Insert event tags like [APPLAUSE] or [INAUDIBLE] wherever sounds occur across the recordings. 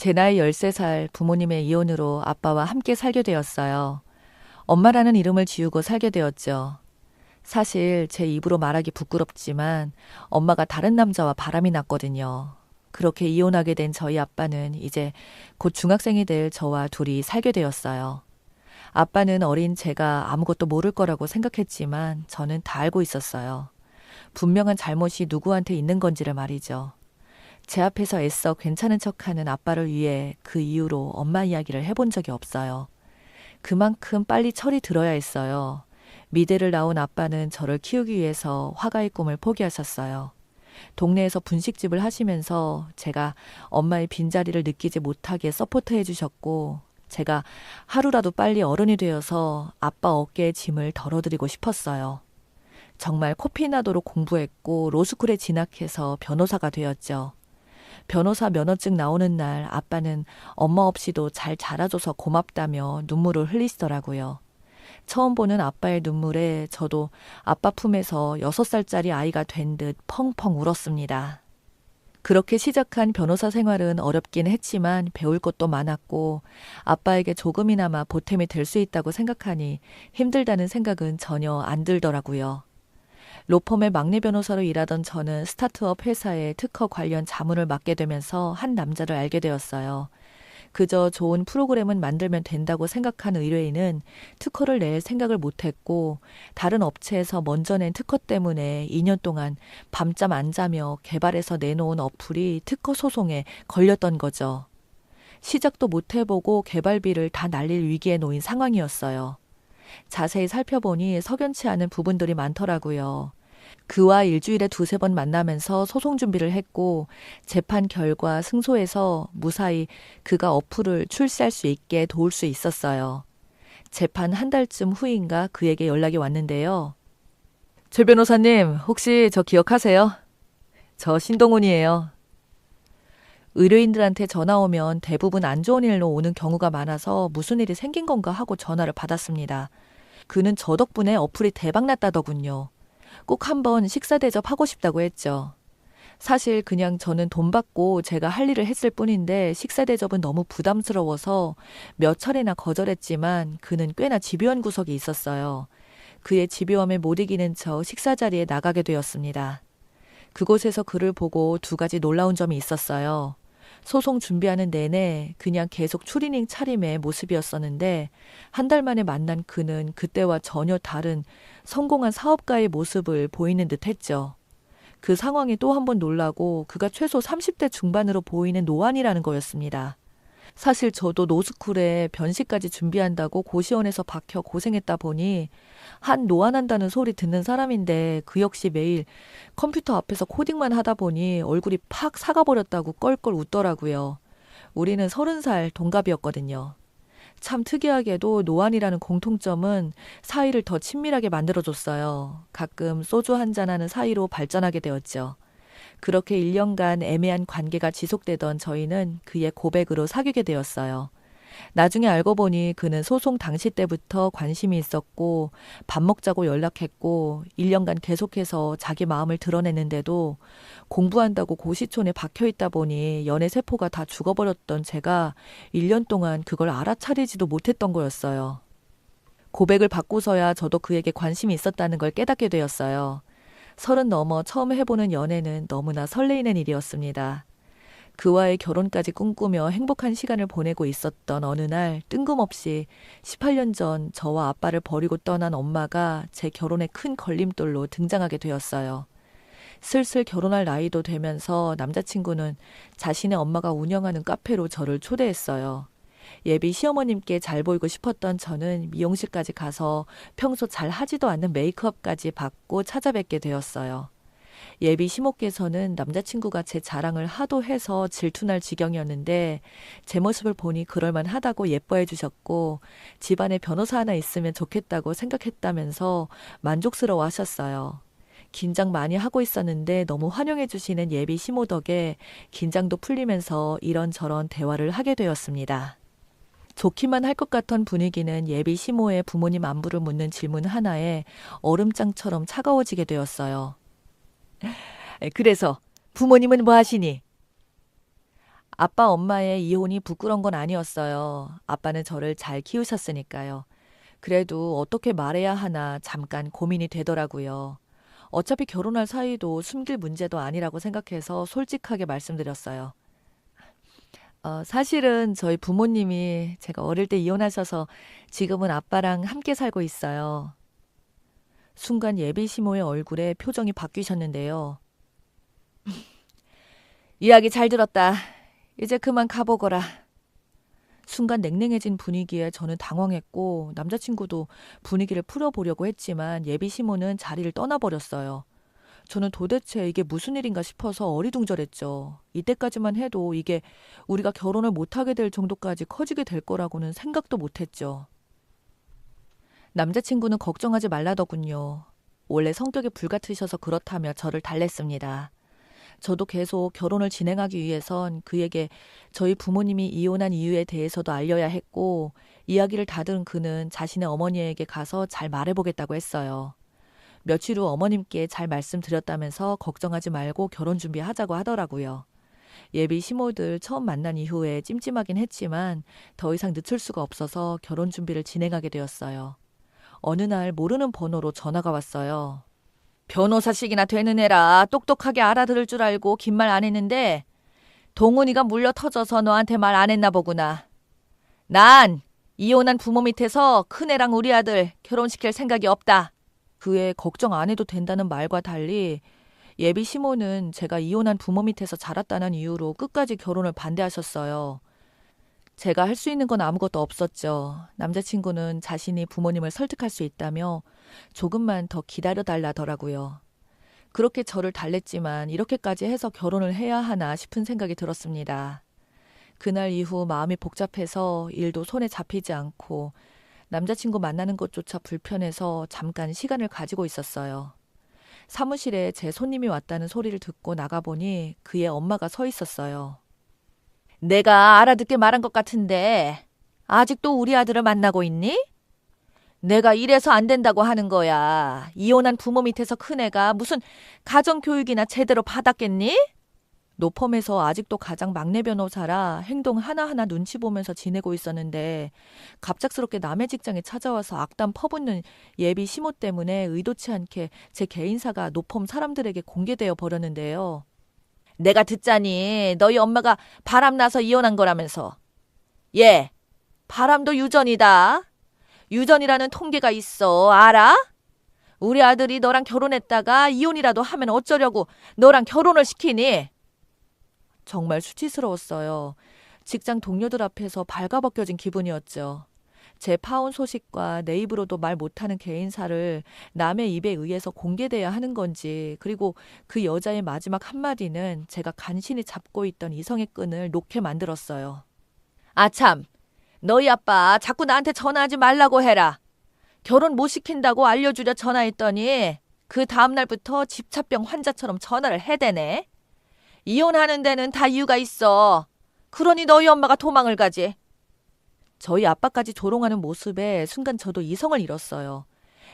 제 나이 13살 부모님의 이혼으로 아빠와 함께 살게 되었어요. 엄마라는 이름을 지우고 살게 되었죠. 사실 제 입으로 말하기 부끄럽지만 엄마가 다른 남자와 바람이 났거든요. 그렇게 이혼하게 된 저희 아빠는 이제 곧 중학생이 될 저와 둘이 살게 되었어요. 아빠는 어린 제가 아무것도 모를 거라고 생각했지만 저는 다 알고 있었어요. 분명한 잘못이 누구한테 있는 건지를 말이죠. 제 앞에서 애써 괜찮은 척하는 아빠를 위해 그 이후로 엄마 이야기를 해본 적이 없어요. 그만큼 빨리 철이 들어야 했어요. 미대를 나온 아빠는 저를 키우기 위해서 화가의 꿈을 포기하셨어요. 동네에서 분식집을 하시면서 제가 엄마의 빈자리를 느끼지 못하게 서포트해 주셨고, 제가 하루라도 빨리 어른이 되어서 아빠 어깨에 짐을 덜어드리고 싶었어요. 정말 코피 나도록 공부했고 로스쿨에 진학해서 변호사가 되었죠. 변호사 면허증 나오는 날 아빠는 엄마 없이도 잘 자라줘서 고맙다며 눈물을 흘리시더라고요. 처음 보는 아빠의 눈물에 저도 아빠 품에서 6살짜리 아이가 된 듯 펑펑 울었습니다. 그렇게 시작한 변호사 생활은 어렵긴 했지만 배울 것도 많았고 아빠에게 조금이나마 보탬이 될 수 있다고 생각하니 힘들다는 생각은 전혀 안 들더라고요. 로펌의 막내 변호사로 일하던 저는 스타트업 회사의 특허 관련 자문을 맡게 되면서 한 남자를 알게 되었어요. 그저 좋은 프로그램은 만들면 된다고 생각한 의뢰인은 특허를 낼 생각을 못했고 다른 업체에서 먼저 낸 특허 때문에 2년 동안 밤잠 안 자며 개발해서 내놓은 어플이 특허 소송에 걸렸던 거죠. 시작도 못 해보고 개발비를 다 날릴 위기에 놓인 상황이었어요. 자세히 살펴보니 석연치 않은 부분들이 많더라고요. 그와 일주일에 두세 번 만나면서 소송 준비를 했고 재판 결과 승소해서 무사히 그가 어플을 출시할 수 있게 도울 수 있었어요. 재판 한 달쯤 후인가 그에게 연락이 왔는데요. 최 변호사님, 혹시 저 기억하세요? 저 신동훈이에요. 의뢰인들한테 전화 오면 대부분 안 좋은 일로 오는 경우가 많아서 무슨 일이 생긴 건가 하고 전화를 받았습니다. 그는 저 덕분에 어플이 대박났다더군요. 꼭 한번 식사 대접하고 싶다고 했죠. 사실 그냥 저는 돈 받고 제가 할 일을 했을 뿐인데 식사 대접은 너무 부담스러워서 몇 차례나 거절했지만 그는 꽤나 집요한 구석이 있었어요. 그의 집요함에 못 이기는 저 식사 자리에 나가게 되었습니다. 그곳에서 그를 보고 두 가지 놀라운 점이 있었어요. 소송 준비하는 내내 그냥 계속 추리닝 차림의 모습이었었는데 한 달 만에 만난 그는 그때와 전혀 다른 성공한 사업가의 모습을 보이는 듯 했죠. 그 상황이 또한 번 놀라고 그가 최소 30대 중반으로 보이는 노안이라는 거였습니다. 사실 저도 노스쿨에 변시까지 준비한다고 고시원에서 박혀 고생했다 보니 한 노안한다는 소리 듣는 사람인데 그 역시 매일 컴퓨터 앞에서 코딩만 하다 보니 얼굴이 팍 사가버렸다고 껄껄 웃더라고요. 우리는 서른 살 동갑이었거든요. 참 특이하게도 노안이라는 공통점은 사이를 더 친밀하게 만들어줬어요. 가끔 소주 한잔하는 사이로 발전하게 되었죠. 그렇게 1년간 애매한 관계가 지속되던 저희는 그의 고백으로 사귀게 되었어요. 나중에 알고 보니 그는 소송 당시 때부터 관심이 있었고 밥 먹자고 연락했고 1년간 계속해서 자기 마음을 드러냈는데도 공부한다고 고시촌에 박혀 있다 보니 연애 세포가 다 죽어버렸던 제가 1년 동안 그걸 알아차리지도 못했던 거였어요. 고백을 받고서야 저도 그에게 관심이 있었다는 걸 깨닫게 되었어요. 서른 넘어 처음 해보는 연애는 너무나 설레이는 일이었습니다. 그와의 결혼까지 꿈꾸며 행복한 시간을 보내고 있었던 어느 날 뜬금없이 18년 전 저와 아빠를 버리고 떠난 엄마가 제 결혼에 큰 걸림돌로 등장하게 되었어요. 슬슬 결혼할 나이도 되면서 남자친구는 자신의 엄마가 운영하는 카페로 저를 초대했어요. 예비 시어머님께 잘 보이고 싶었던 저는 미용실까지 가서 평소 잘 하지도 않는 메이크업까지 받고 찾아뵙게 되었어요. 예비 시모께서는 남자친구가 제 자랑을 하도 해서 질투날 지경이었는데 제 모습을 보니 그럴만 하다고 예뻐해 주셨고 집안에 변호사 하나 있으면 좋겠다고 생각했다면서 만족스러워 하셨어요. 긴장 많이 하고 있었는데 너무 환영해 주시는 예비 시모 덕에 긴장도 풀리면서 이런저런 대화를 하게 되었습니다. 좋기만 할 것 같던 분위기는 예비 시모의 부모님 안부를 묻는 질문 하나에 얼음장처럼 차가워지게 되었어요. 그래서 부모님은 뭐 하시니? 아빠 엄마의 이혼이 부끄러운 건 아니었어요. 아빠는 저를 잘 키우셨으니까요. 그래도 어떻게 말해야 하나 잠깐 고민이 되더라고요. 어차피 결혼할 사이도 숨길 문제도 아니라고 생각해서 솔직하게 말씀드렸어요. 어, 사실은 저희 부모님이 제가 어릴 때 이혼하셔서 지금은 아빠랑 함께 살고 있어요. 순간 예비 시모의 얼굴에 표정이 바뀌셨는데요. [LAUGHS] 이야기 잘 들었다. 이제 그만 가보거라. 순간 냉랭해진 분위기에 저는 당황했고 남자친구도 분위기를 풀어보려고 했지만 예비 시모는 자리를 떠나버렸어요. 저는 도대체 이게 무슨 일인가 싶어서 어리둥절했죠. 이때까지만 해도 이게 우리가 결혼을 못하게 될 정도까지 커지게 될 거라고는 생각도 못했죠. 남자친구는 걱정하지 말라더군요. 원래 성격이 불같으셔서 그렇다며 저를 달랬습니다. 저도 계속 결혼을 진행하기 위해선 그에게 저희 부모님이 이혼한 이유에 대해서도 알려야 했고, 이야기를 다 들은 그는 자신의 어머니에게 가서 잘 말해보겠다고 했어요. 며칠 후 어머님께 잘 말씀드렸다면서 걱정하지 말고 결혼 준비하자고 하더라고요. 예비 시모들 처음 만난 이후에 찜찜하긴 했지만 더 이상 늦출 수가 없어서 결혼 준비를 진행하게 되었어요. 어느 날 모르는 번호로 전화가 왔어요. 변호사식이나 되는 애라 똑똑하게 알아들을 줄 알고 긴 말 안 했는데 동훈이가 물려 터져서 너한테 말 안 했나 보구나. 난 이혼한 부모 밑에서 큰애랑 우리 아들 결혼시킬 생각이 없다. 그애 걱정 안 해도 된다는 말과 달리 예비 시모는 제가 이혼한 부모 밑에서 자랐다는 이유로 끝까지 결혼을 반대하셨어요. 제가 할 수 있는 건 아무것도 없었죠. 남자친구는 자신이 부모님을 설득할 수 있다며 조금만 더 기다려 달라더라고요. 그렇게 저를 달랬지만 이렇게까지 해서 결혼을 해야 하나 싶은 생각이 들었습니다. 그날 이후 마음이 복잡해서 일도 손에 잡히지 않고 남자친구 만나는 것조차 불편해서 잠깐 시간을 가지고 있었어요. 사무실에 제 손님이 왔다는 소리를 듣고 나가보니 그의 엄마가 서 있었어요. 내가 알아듣게 말한 것 같은데 아직도 우리 아들을 만나고 있니? 내가 이래서 안 된다고 하는 거야. 이혼한 부모 밑에서 큰 애가 무슨 가정교육이나 제대로 받았겠니? 노펌에서 아직도 가장 막내 변호사라 행동 하나하나 눈치 보면서 지내고 있었는데 갑작스럽게 남의 직장에 찾아와서 악담 퍼붓는 예비 시모 때문에 의도치 않게 제 개인사가 노펌 사람들에게 공개되어 버렸는데요. 내가 듣자니 너희 엄마가 바람나서 이혼한 거라면서. 예, 바람도 유전이다. 유전이라는 통계가 있어. 알아? 우리 아들이 너랑 결혼했다가 이혼이라도 하면 어쩌려고 너랑 결혼을 시키니? 정말 수치스러웠어요. 직장 동료들 앞에서 발가벗겨진 기분이었죠. 제 파혼 소식과 내 입으로도 말 못하는 개인사를 남의 입에 의해서 공개돼야 하는 건지, 그리고 그 여자의 마지막 한마디는 제가 간신히 잡고 있던 이성의 끈을 놓게 만들었어요. 아참, 너희 아빠 자꾸 나한테 전화하지 말라고 해라. 결혼 못 시킨다고 알려주려 전화했더니 그 다음날부터 집착병 환자처럼 전화를 해대네. 이혼하는 데는 다 이유가 있어. 그러니 너희 엄마가 도망을 가지. 저희 아빠까지 조롱하는 모습에 순간 저도 이성을 잃었어요.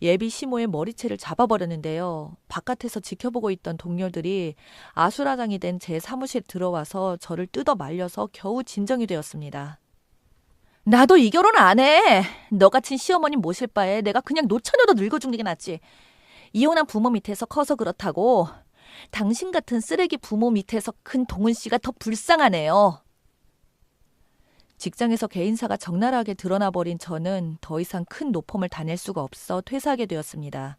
예비 시모의 머리채를 잡아버렸는데요. 바깥에서 지켜보고 있던 동료들이 아수라장이 된 제 사무실 들어와서 저를 뜯어 말려서 겨우 진정이 되었습니다. 나도 이 결혼 안 해. 너 같은 시어머니 모실 바에 내가 그냥 노처녀도 늙어 죽는 게 낫지. 이혼한 부모 밑에서 커서 그렇다고 당신 같은 쓰레기 부모 밑에서 큰 동은 씨가 더 불쌍하네요. 직장에서 개인사가 적나라하게 드러나 버린 저는 더 이상 큰 노펌을 다닐 수가 없어 퇴사하게 되었습니다.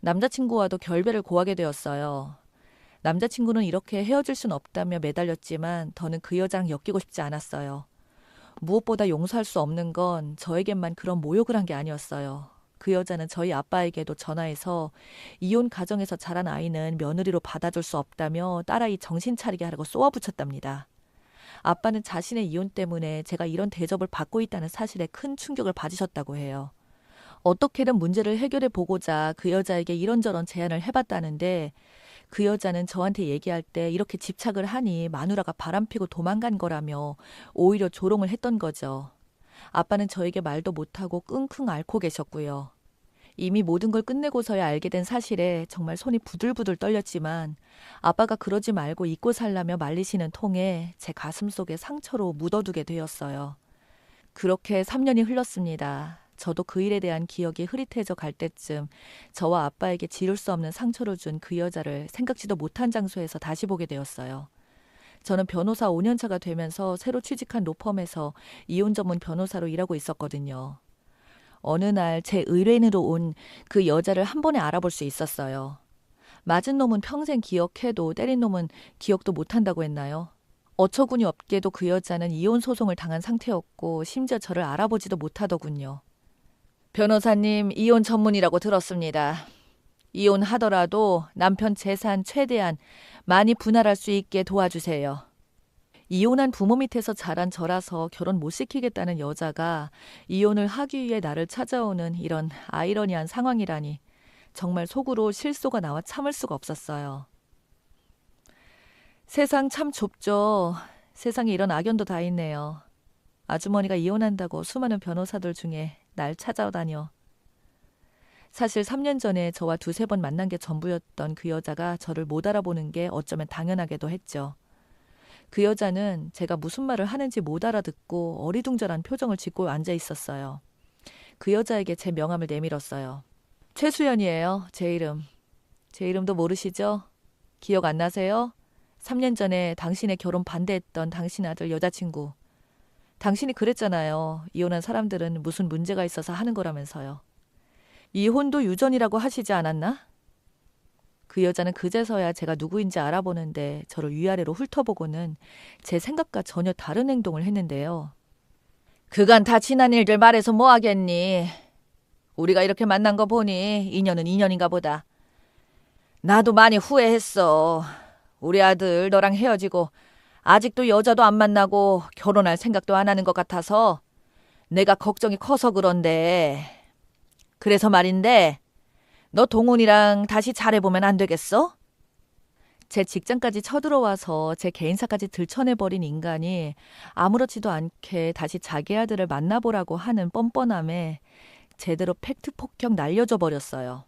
남자친구와도 결별을 고하게 되었어요. 남자친구는 이렇게 헤어질 순 없다며 매달렸지만 더는 그 여자랑 엮이고 싶지 않았어요. 무엇보다 용서할 수 없는 건 저에게만 그런 모욕을 한 게 아니었어요. 그 여자는 저희 아빠에게도 전화해서 이혼 가정에서 자란 아이는 며느리로 받아줄 수 없다며 딸아이 정신 차리게 하라고 쏘아붙였답니다. 아빠는 자신의 이혼 때문에 제가 이런 대접을 받고 있다는 사실에 큰 충격을 받으셨다고 해요. 어떻게든 문제를 해결해 보고자 그 여자에게 이런저런 제안을 해봤다는데 그 여자는 저한테 얘기할 때 이렇게 집착을 하니 마누라가 바람피고 도망간 거라며 오히려 조롱을 했던 거죠. 아빠는 저에게 말도 못하고 끙끙 앓고 계셨고요. 이미 모든 걸 끝내고서야 알게 된 사실에 정말 손이 부들부들 떨렸지만 아빠가 그러지 말고 잊고 살라며 말리시는 통에 제 가슴 속에 상처로 묻어두게 되었어요. 그렇게 3년이 흘렀습니다. 저도 그 일에 대한 기억이 흐릿해져 갈 때쯤 저와 아빠에게 지울 수 없는 상처를 준 그 여자를 생각지도 못한 장소에서 다시 보게 되었어요. 저는 변호사 5년차가 되면서 새로 취직한 로펌에서 이혼 전문 변호사로 일하고 있었거든요. 어느 날 제 의뢰인으로 온 그 여자를 한 번에 알아볼 수 있었어요. 맞은 놈은 평생 기억해도 때린 놈은 기억도 못한다고 했나요? 어처구니 없게도 그 여자는 이혼 소송을 당한 상태였고 심지어 저를 알아보지도 못하더군요. 변호사님 이혼 전문이라고 들었습니다. 이혼하더라도 남편 재산 최대한 많이 분할할 수 있게 도와주세요. 이혼한 부모 밑에서 자란 저라서 결혼 못 시키겠다는 여자가 이혼을 하기 위해 나를 찾아오는 이런 아이러니한 상황이라니 정말 속으로 실소가 나와 참을 수가 없었어요. 세상 참 좁죠. 세상에 이런 악연도 다 있네요. 아주머니가 이혼한다고 수많은 변호사들 중에 날 찾아다녀. 사실 3년 전에 저와 두세 번 만난 게 전부였던 그 여자가 저를 못 알아보는 게 어쩌면 당연하게도 했죠. 그 여자는 제가 무슨 말을 하는지 못 알아듣고 어리둥절한 표정을 짓고 앉아 있었어요. 그 여자에게 제 명함을 내밀었어요. 최수연이에요. 제 이름. 제 이름도 모르시죠? 기억 안 나세요? 3년 전에 당신의 결혼 반대했던 당신 아들 여자친구. 당신이 그랬잖아요. 이혼한 사람들은 무슨 문제가 있어서 하는 거라면서요. 이혼도 유전이라고 하시지 않았나? 그 여자는 그제서야 제가 누구인지 알아보는데 저를 위아래로 훑어보고는 제 생각과 전혀 다른 행동을 했는데요. 그간 다 지난 일들 말해서 뭐 하겠니? 우리가 이렇게 만난 거 보니 인연은 인연인가 보다. 나도 많이 후회했어. 우리 아들 너랑 헤어지고 아직도 여자도 안 만나고 결혼할 생각도 안 하는 것 같아서 내가 걱정이 커서 그런데. 그래서 말인데, 너 동훈이랑 다시 잘해보면 안 되겠어? 제 직장까지 쳐들어와서 제 개인사까지 들춰내버린 인간이 아무렇지도 않게 다시 자기 아들을 만나보라고 하는 뻔뻔함에 제대로 팩트 폭격 날려줘 버렸어요.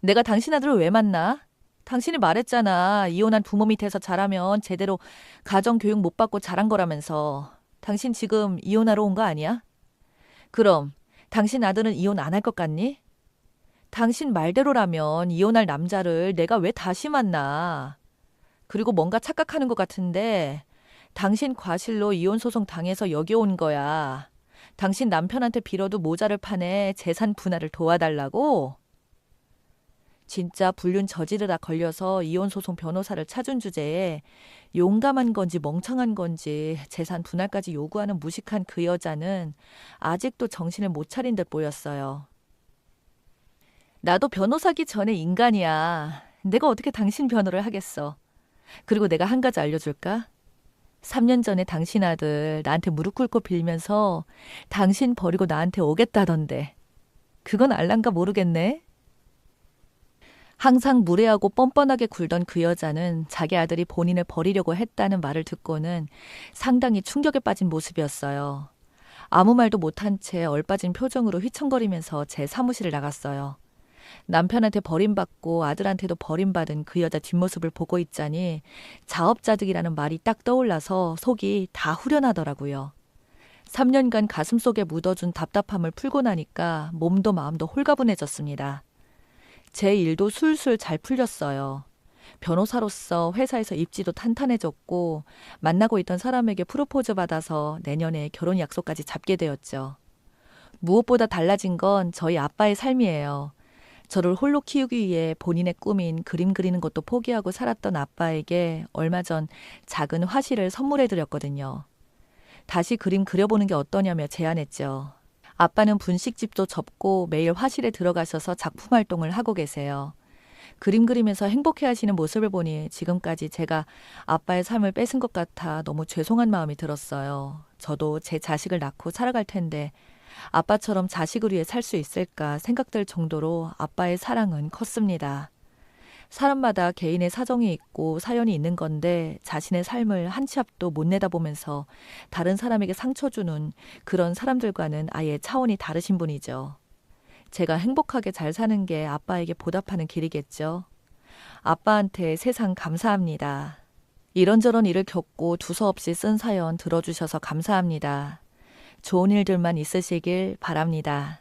내가 당신 아들을 왜 만나? 당신이 말했잖아. 이혼한 부모 밑에서 자라면 제대로 가정 교육 못 받고 자란 거라면서. 당신 지금 이혼하러 온 거 아니야? 그럼 당신 아들은 이혼 안 할 것 같니? 당신 말대로라면 이혼할 남자를 내가 왜 다시 만나? 그리고 뭔가 착각하는 것 같은데 당신 과실로 이혼 소송 당해서 여기 온 거야. 당신 남편한테 빌어도 모자를 파내 재산 분할을 도와달라고? 진짜 불륜 저지르다 걸려서 이혼소송 변호사를 찾은 주제에 용감한 건지 멍청한 건지 재산 분할까지 요구하는 무식한 그 여자는 아직도 정신을 못 차린 듯 보였어요. 나도 변호사기 전에 인간이야. 내가 어떻게 당신 변호를 하겠어. 그리고 내가 한 가지 알려줄까? 3년 전에 당신 아들 나한테 무릎 꿇고 빌면서 당신 버리고 나한테 오겠다던데. 그건 알란가 모르겠네. 항상 무례하고 뻔뻔하게 굴던 그 여자는 자기 아들이 본인을 버리려고 했다는 말을 듣고는 상당히 충격에 빠진 모습이었어요. 아무 말도 못한 채 얼빠진 표정으로 휘청거리면서 제 사무실을 나갔어요. 남편한테 버림받고 아들한테도 버림받은 그 여자 뒷모습을 보고 있자니 자업자득이라는 말이 딱 떠올라서 속이 다 후련하더라고요. 3년간 가슴속에 묻어준 답답함을 풀고 나니까 몸도 마음도 홀가분해졌습니다. 제 일도 술술 잘 풀렸어요. 변호사로서 회사에서 입지도 탄탄해졌고 만나고 있던 사람에게 프로포즈 받아서 내년에 결혼 약속까지 잡게 되었죠. 무엇보다 달라진 건 저희 아빠의 삶이에요. 저를 홀로 키우기 위해 본인의 꿈인 그림 그리는 것도 포기하고 살았던 아빠에게 얼마 전 작은 화실을 선물해 드렸거든요. 다시 그림 그려보는 게 어떠냐며 제안했죠. 아빠는 분식집도 접고 매일 화실에 들어가셔서 작품 활동을 하고 계세요. 그림 그리면서 행복해 하시는 모습을 보니 지금까지 제가 아빠의 삶을 뺏은 것 같아 너무 죄송한 마음이 들었어요. 저도 제 자식을 낳고 살아갈 텐데 아빠처럼 자식을 위해 살 수 있을까 생각될 정도로 아빠의 사랑은 컸습니다. 사람마다 개인의 사정이 있고 사연이 있는 건데 자신의 삶을 한 치 앞도 못 내다보면서 다른 사람에게 상처 주는 그런 사람들과는 아예 차원이 다르신 분이죠. 제가 행복하게 잘 사는 게 아빠에게 보답하는 길이겠죠. 아빠한테 세상 감사합니다. 이런저런 일을 겪고 두서없이 쓴 사연 들어주셔서 감사합니다. 좋은 일들만 있으시길 바랍니다.